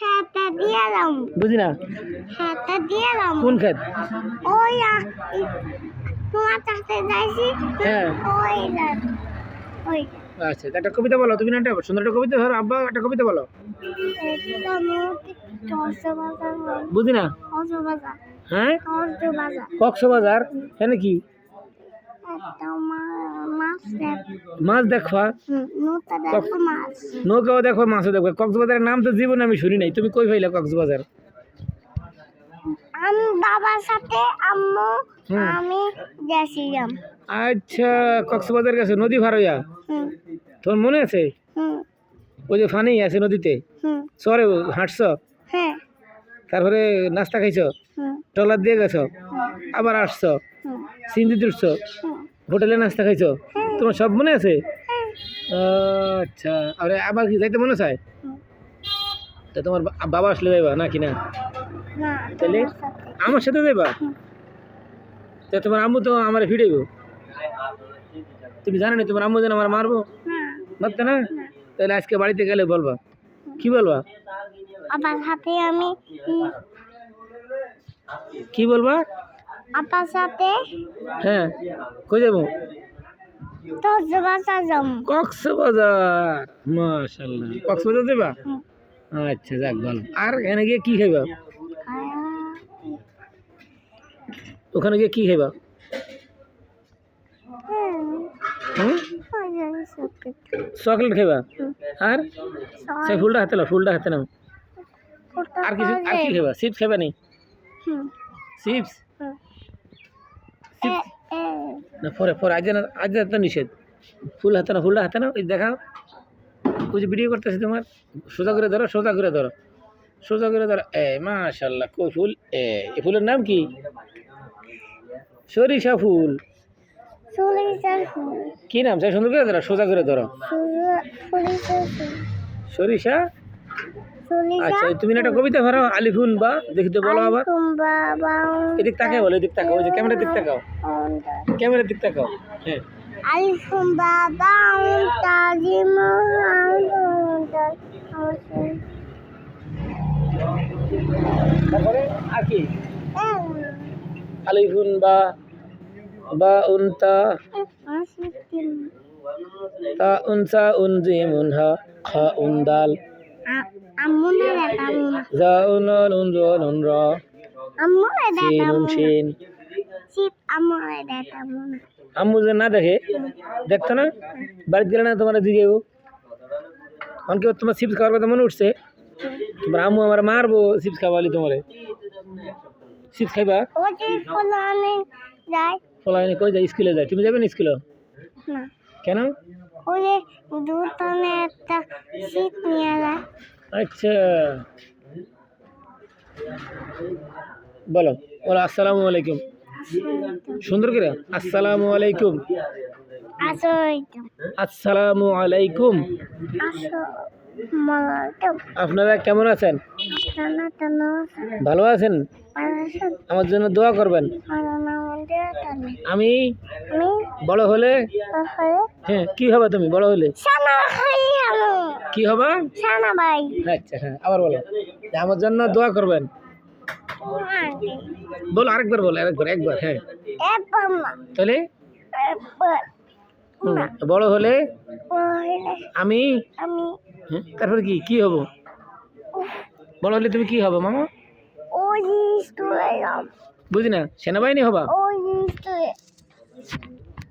হাতে দিলাম বুঝি না? হাতে দিলাম কোন ক্ষেত? ওই তোমার কাছে যাইছি। হ্যাঁ। ওই ওই আচ্ছা একটা কবিতা বলো তুমি না একটা সুন্দর একটা কবিতা ধরো আব্বা একটা কবিতা বলো। কক্সবাজার বুঝি না? হ্যাঁ? কক্সবাজার কক্সবাজার হ্যাঁ কি একটা মা- মাছ দেখ মাছ। দেখবা নৌকাও দেখো মাছও দেখো। কক্সবাজারের নাম তো জীবনে আমি শুনি নাই। তুমি কই পাইলা কক্সবাজার? আমি বাবার সাথে আম্মু আমি গেছিলাম। আচ্ছা কক্সবাজার গেছে নদী হইয়া? তোমার মনে আছে? ওই যে ফানি আছে নদীতে? চরে হাঁটছ? হ্যাঁ। তারপরে নাস্তা খাইছ? ট্রলার দিয়ে গেছ? আবার আসছ? সিন্দি হুম। হোটেলে নাস্তা খাইছ? তোমার সব মনে আছে? আচ্ছা। আরে আবার কি যাইতে মনে চায়? তা তোমার বাবা আসলে যাইবা নাকি না? না তাহলে? আমার সাথে যাইবা। তা তোমার আম্মু তো আমার ফিরাইব। তুমি জানো না তোমার আম্মু যেন আমার মারবো? মারতে না? তাহলে আজকে বাড়িতে গেলে বলবা। কি বলবা? আবার সাথে আমি কি বলবা? আপার সাথে? হ্যাঁ কই যাব? কক্সবাজার। মাশাল্লাহ কক্সবাজার যাবা আচ্ছা যাক ভালো। আর এখানে গিয়ে কি খাইবা? ওখানে গিয়ে কি খাইবা? হুম। চকলেট খাইবা? আর? সেই ফুলটা হাতে নাও ফুলটা হাতে নাও। আর কিছু আর কি খাইবা? চিপস খাইবা নি? চিপস? না পরে পরে আজ না আজ তো নিষেধ। ফুল হাতে না ফুলটা হাতে নাও ওই দেখাও। ওই যে ভিডিও করতেছে তোমার সোজা করে ধরো সোজা করে ধরো। সোজা করে ধরো এ মাশাল্লাহ কই ফুল? এ এই ফুলের নাম কি? সরিষা ফুল। কি নাম? চাই সুন্দর করে ধরো সোজা করে ধরো। সরিষা আচ্ছা তুমি একটা কবিতা ধরো আলিফুন বা দেখি তো বলো আবার। এদিক তাকাও বলো এদিক তাকাও ওই যে ক্যামেরার দিক তাকাও। ক্যামেরার দিক তাকাও হ্যাঁ। তাজিম তারপরে আর কি? আলিফুন বা বা উনতা তা। উনসা উনজিমুন হা খা উনদাল আমুনা দেখা আমুনা যা উনন উনজন উনর সিন দেখা উন সিন চিপ আমুনা দেখা আমুনা আম্মু যে না দেখে দেখতো না বাড়িতে গেলে না তোমার দিকে অনেকে তোমার চিপস খাওয়ার কথা মনে উঠছে তোমার আম্মু আমার মারবো চিপস খাওয়ালি তোমারে চিপস খাইবা ফলাইনি কই যায় স্কুলে যায় তুমি যাবে না স্কুলে কেন ও যে দুতনে একটা শীত নিয়ে যায় আচ্ছা। বলো বলো আসসালামু আলাইকুম। সুন্দর করে আসসালামু আলাইকুম। আসসালামু আলাইকুম। আপনারা কেমন আছেন? ভালো আছেন? আমার জন্য দোয়া করবেন। আমি। বড় হলে? হ্যাঁ? কি হবে তুমি বড় হলে? কি হবা? আচ্ছা হ্যাঁ আবার বলো। আমার জন্য দোয়া করবেন। বলো আরেকবার বলো আরেকবার একবার হ্যাঁ। তাহলে? বড় হলে? আমি? হ্যাঁ, তারপরে কি কি হব? বড় হলে তুমি কি হবে মামা? বুঝি না সেনাবাহিনী হবা? ওই স্কুলে